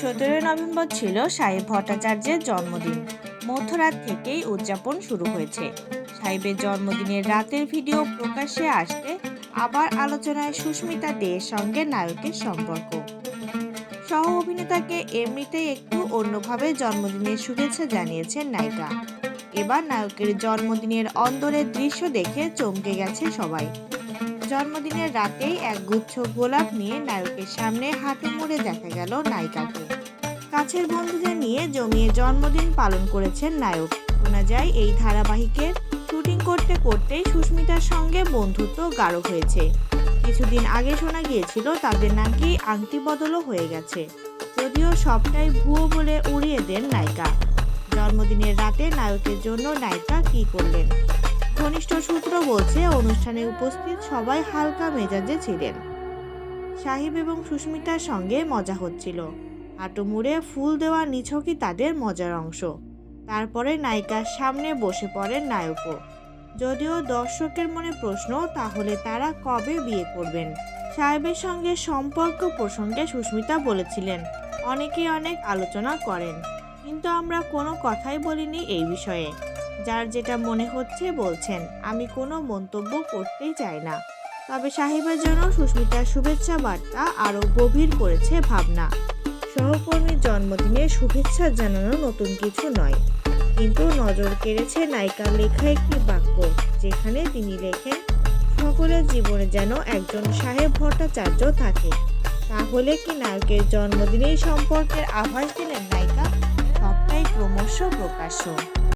সতেরোই নভেম্বর ছিল সাহেব ভট্টাচার্যের জন্মদিন। মধ্যরাত থেকেই উদযাপন শুরু হয়েছে। সাহেবের জন্মদিনের রাতের ভিডিও প্রকাশ্যে আসতে আবার আলোচনায় সুস্মিতা দেয়ের সঙ্গে নায়কের সম্পর্ক। সহ অভিনেতাকে এমনিতেই একটু অন্যভাবে জন্মদিনের শুভেচ্ছা জানিয়েছেন নায়িকা। এবার নায়কের জন্মদিনের অন্দরের দৃশ্য দেখে চমকে গেছে সবাই। জন্মদিনের রাতেই এক গুচ্ছ গোলাপ নিয়ে নায়কের সামনে হাঁটু মুড়ে দেখা গেল নায়িকাকে। কাছের বন্ধুদের নিয়ে জমিয়ে জন্মদিন পালন করেছেন নায়ক। শোনা যায়, এই ধারাবাহিকের শুটিং করতে করতেই সুস্মিতার সঙ্গে বন্ধুত্ব গাঢ় হয়েছে। কিছুদিন আগে শোনা গিয়েছিল, তাদের নাকি আংটি বদলও হয়ে গেছে। যদিও সবটাই ভুয়ো বলে উড়িয়ে দেন নায়িকা। জন্মদিনের রাতে নায়কের জন্য নায়িকা কী করলেন? ঘনিষ্ঠ সূত্র বলছে, অনুষ্ঠানে উপস্থিত সবাই হালকা মেজাজে ছিলেন। সাহিব এবং সুস্মিতার সঙ্গে মজা হচ্ছিল। হাঁটু মুড়ে ফুল দেওয়া নিছকই তাদের মজার অংশ। তারপরে নায়িকার সামনে বসে পড়েন নায়কও। যদিও দর্শকের মনে প্রশ্ন, তাহলে তারা কবে বিয়ে করবেন? সাহেবের সঙ্গে সম্পর্ক প্রসঙ্গে সুস্মিতা বলেছিলেন, অনেকেই অনেক আলোচনা করেন, কিন্তু আমরা কোনো কথাই বলিনি এই বিষয়ে। যার যেটা মনে হচ্ছে বলছেন। আমি কোনো মন্তব্য করতেই চাই না। তবে সাহেবের জন্য সুস্মিতার শুভেচ্ছা বার্তা আরও গভীর করেছে ভাবনা। সহকর্মীর জন্মদিনে শুভেচ্ছা জানানো নতুন কিছু নয়। কিন্তু নজর কেড়েছে নায়িকার লেখা একটি বাক্য, যেখানে তিনি লেখেন, সকলের জীবনে যেন একজন সাহেব ভট্টাচার্য থাকে। তাহলে কি নায়কের জন্মদিনেই সম্পর্কের আভাস দিলেন নায়িকা? সবটাই ক্রমশ প্রকাশ্য।